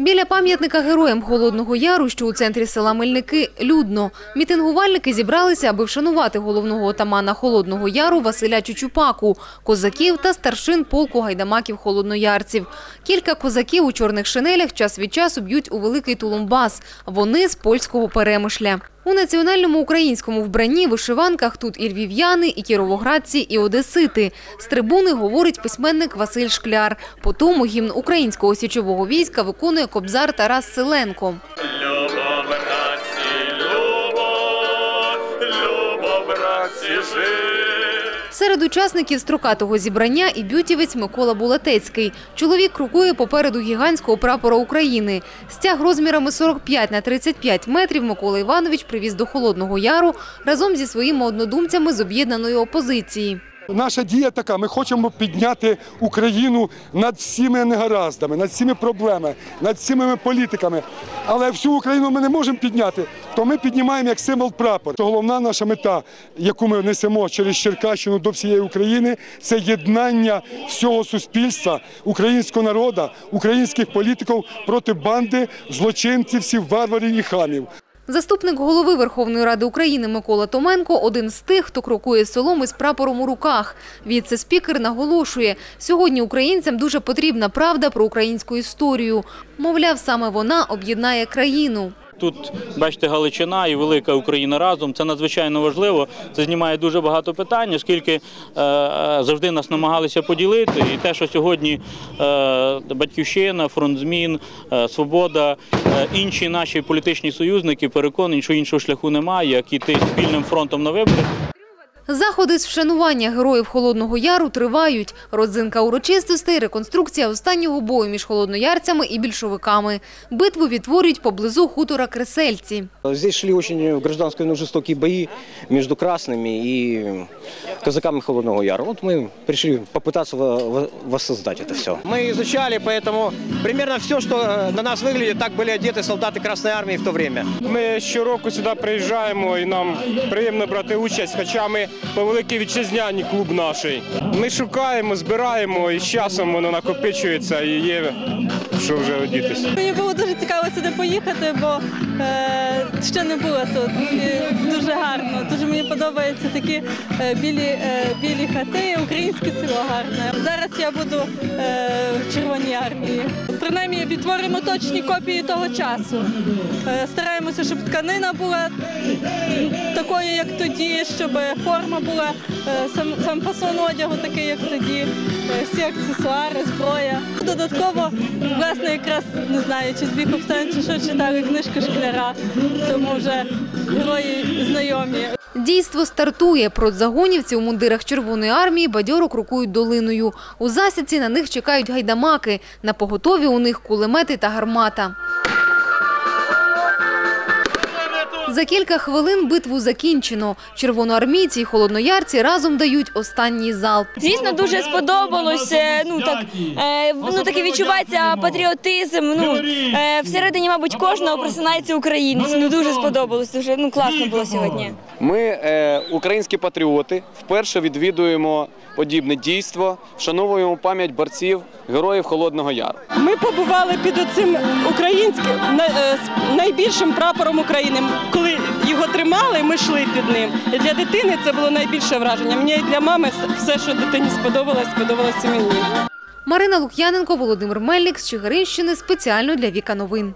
Біля пам'ятника героям Холодного Яру, що у центрі села Мельники, людно. Мітингувальники зібралися, аби вшанувати головного отамана Холодного Яру Василя Чучупаку, козаків та старшин полку гайдамаків холодноярців. Кілька козаків у чорних шинелях час від часу б'ють у великий тулумбас. Вони з польського перемишля. У національному українському вбранні вишиванках тут і львів'яни, і кіровоградці, і одесити. З трибуни говорить письменник Василь Шкляр. По тому гімн українського січового війська виконує кобзар Тарас Селенко. Любов, братці, любо, любо, братці, жив. Серед учасників строкатого зібрання і бютівець Микола Булатецький. Чоловік крокує попереду гігантського прапора України. Стяг розмірами 45 на 35 метрів Микола Іванович привіз до Холодного Яру разом зі своїми однодумцями з об'єднаної опозиції. Наша дія така: ми хочемо підняти Україну над всіми негараздами, над всіми проблемами, над всіми політиками. Але всю Україну ми не можемо підняти, то ми піднімаємо як символ прапор. Головна наша мета, яку ми несемо через Черкащину до всієї України, це єднання всього суспільства, українського народу, українських політиків проти банди злочинців, всіх варварів і хамів. Заступник голови Верховної Ради України Микола Томенко – один з тих, хто крокує селом із прапором у руках. Віце-спікер наголошує, сьогодні українцям дуже потрібна правда про українську історію. Мовляв, саме вона об'єднає країну. Тут бачите Галичина і велика Україна разом. Це надзвичайно важливо. Це знімає дуже багато питань, оскільки е, е, завжди нас намагалися поділити. І те, що сьогодні е, батьківщина, фронт змін, свобода, інші наші політичні союзники переконані, що іншого шляху немає, як іти спільним фронтом на вибори. Заходи з вшанування героїв Холодного Яру тривають. Родзинка урочистостей – реконструкція останнього бою між холодноярцями і більшовиками. Битву відтворюють поблизу хутора Кресельці. Здесь шли очень в гражданскую войну жестокие бои между красными и казаками Холодного Яра. Вот мы пришли попытаться во- во- воссоздать это все. Мы изучали, поэтому примерно все, что э, на нас выглядит, так были одеты солдаты Красной Армии в то время. Ми щороку сюди приїжджаємо і нам приємно брати участь, хоча ми по великій вітчизняні клуб наший. Ми шукаємо, збираємо і з часом воно накопичується і є що вже одітись. Мені було дуже цікаво сюди поїхати, бо е, ще не було тут. І дуже гарно. Дуже мені подобаються такі е, білі, е, білі хати, українське село гарне. Зараз я буду е, в Червоній армії. Принаймні відтворимо точні копії того часу. Е, стараємося, щоб тканина була такою, як тоді, щоб форма була, е, сам, сам фасон одягу такий, як тоді, е, всі аксесуари, зброя. Додатково, власне, якраз не знаю, чи збіг обставин, чи що читали книжку шкляра, тому вже герої знайомі. Дійство стартує. Протзагонівці у мундирах Червоної армії бадьоро крокують долиною. У засідці на них чекають гайдамаки. На поготові у них кулемети та гармата. За кілька хвилин битву закінчено. Червоноармійці і холодноярці разом дають останній залп. Звісно, дуже сподобалось. е, Ну так е, ну таки відчувається патріотизм. Ну е, всередині, мабуть, кожного просинається українець. Ну дуже сподобалось. Дуже ну класно було сьогодні. Ми, е, українські патріоти, вперше відвідуємо подібне дійство, вшановуємо пам'ять борців, героїв Холодного Яру. Ми побували під оцим українським на- найбільшим прапором України. Коли його тримали, ми йшли під ним. І для дитини це було найбільше враження. Мені і для мами все, що дитині сподобалось, сподобалося мені. Марина Лук'яненко, Володимир Мельник з Чигиринщини спеціально для Віка Новин.